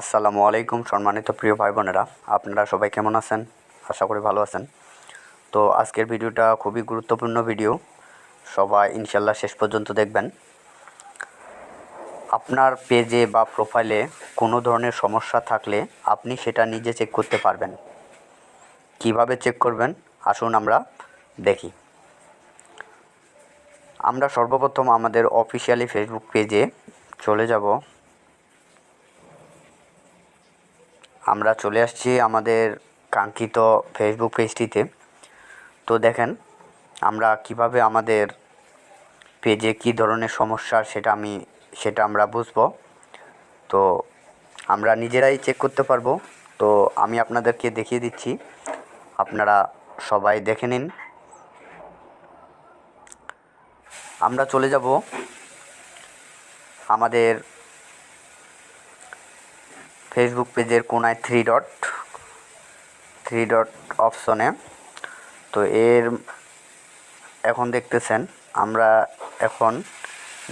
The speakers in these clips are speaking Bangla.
আসসালামু আলাইকুম সম্মানিত প্রিয় ভাই বোনেরা আপনারা সবাই কেমন আছেন? আশা করি ভালো আছেন। তো আজকের ভিডিওটা খুবই গুরুত্বপূর্ণ ভিডিও। সবাই ইনশাল্লাহ শেষ পর্যন্ত দেখবেন। আপনার পেজে বা প্রোফাইলে কোনো ধরনের সমস্যা থাকলে আপনি সেটা নিজে চেক করতে পারবেন। কীভাবে চেক করবেন? আসুন আমরা দেখি। আমরা সর্বপ্রথম আমাদের অফিসিয়ালি ফেসবুক পেজে চলে যাব। আমরা চলে আসছি আমাদের কাঙ্ক্ষিত ফেসবুক পেজটিতে তো দেখেন, আমরা কীভাবে আমাদের পেজে কী ধরনের সমস্যা সেটা আমি, সেটা আমরা বুঝব। তো আমরা নিজেরাই চেক করতে পারব। তো আমি আপনাদেরকে দেখিয়ে দিচ্ছি। আপনারা সবাই দেখে নিন। আমরা চলে যাব আমাদের ফেসবুক পেজের কোনায় থ্রি ডট থ্রি ডট অপশনে তো এর এখন দেখতেছেন, আমরা এখন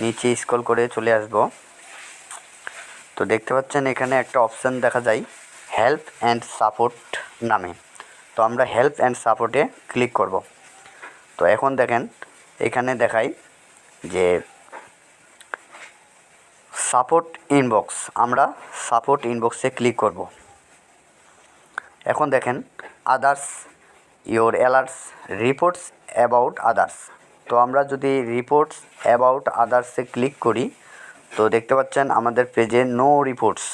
নিচে স্ক্রল করে চলে আসব। তো দেখতে পাচ্ছেন এখানে একটা অপশান দেখা যায় হেল্প অ্যান্ড সাপোর্ট নামে। তো আমরা হেল্প অ্যান্ড সাপোর্টে ক্লিক করব। তো এখন দেখেন, এখানে দেখাই যে সাপোর্ট ইনবক্স আমরা সাপোর্ট ইনবক্সে ক্লিক করব। এখন দেখেন others your alerts reports about others তো আমরা যদি রিপোর্টস অ্যাবাউট আদার্সে ক্লিক করি, তো দেখতে পাচ্ছেন আমাদের পেজে নো রিপোর্টস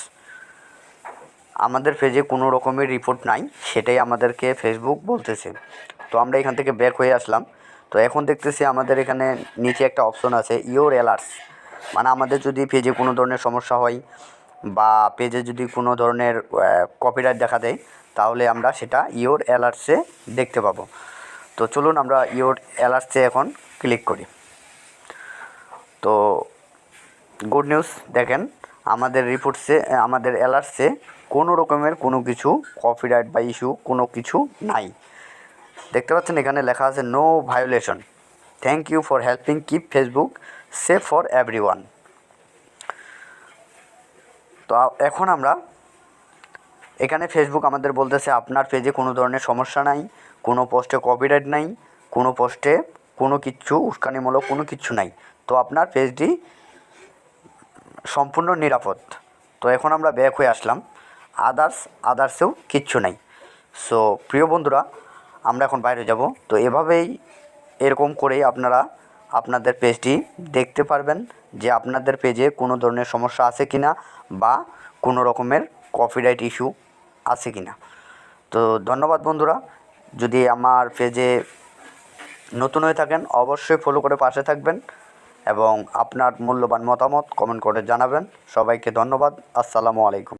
আমাদের পেজে কোনো রকমের রিপোর্ট নাই, সেটাই আমাদেরকে ফেসবুক বলতেছে। তো আমরা এখান থেকে ব্যাক হয়ে আসলাম। তো এখন দেখতেছি আমাদের এখানে নিচে একটা অপশন আছে ইওর অ্যালার্টস মানে আমাদের যদি পেজে কোনো ধরনের সমস্যা হয় বা পেজে যদি কোনো ধরনের কপিরাইট দেখা দেয়, তাহলে আমরা সেটা ইওর অ্যালার্টসে দেখতে পাবো। তো চলুন আমরা ইওর অ্যালার্টসে এখন ক্লিক করি। তো গুড নিউজ দেখেন আমাদের রিপোর্টসে আমাদের অ্যালার্টসে কোনো রকমের কোনো কিছু কপিরাইট বা ইস্যু কোনো কিছু নাই। দেখতে পাচ্ছেন এখানে লেখা আছে no violation thank you for helping keep Facebook safe for everyone তো এখন আমরা এখানে ফেসবুক আমাদের বলতেছে, আপনার পেজে কোনো ধরনের সমস্যা নাই, কোনো পোস্টে কপিরাইট নাই, কোনো পোস্টে কোনো কিচ্ছু উস্কানিমূলক কোনো কিচ্ছু নাই। তো আপনার পেজটি সম্পূর্ণ নিরাপদ। তো এখন আমরা ব্যাক হয়ে আসলাম। আদার্স আদার্সেও কিচ্ছু নাই। সো প্রিয় বন্ধুরা, আমরা এখন বাইরে যাব। তো এভাবেই, এরকম করেই আপনারা আপনাদের পেজটি দেখতে পারবেন যে আপনাদের পেজে কোনো ধরনের সমস্যা আছে কি না বা কোনো রকমের কপিরাইট ইস্যু আছে কি না তো ধন্যবাদ বন্ধুরা, যদি আমার পেজে নতুন হয়ে থাকেন, অবশ্যই ফলো করে পাশে থাকবেন এবং আপনার মূল্যবান মতামত কমেন্ট করে জানাবেন। সবাইকে ধন্যবাদ, আসসালামু আলাইকুম।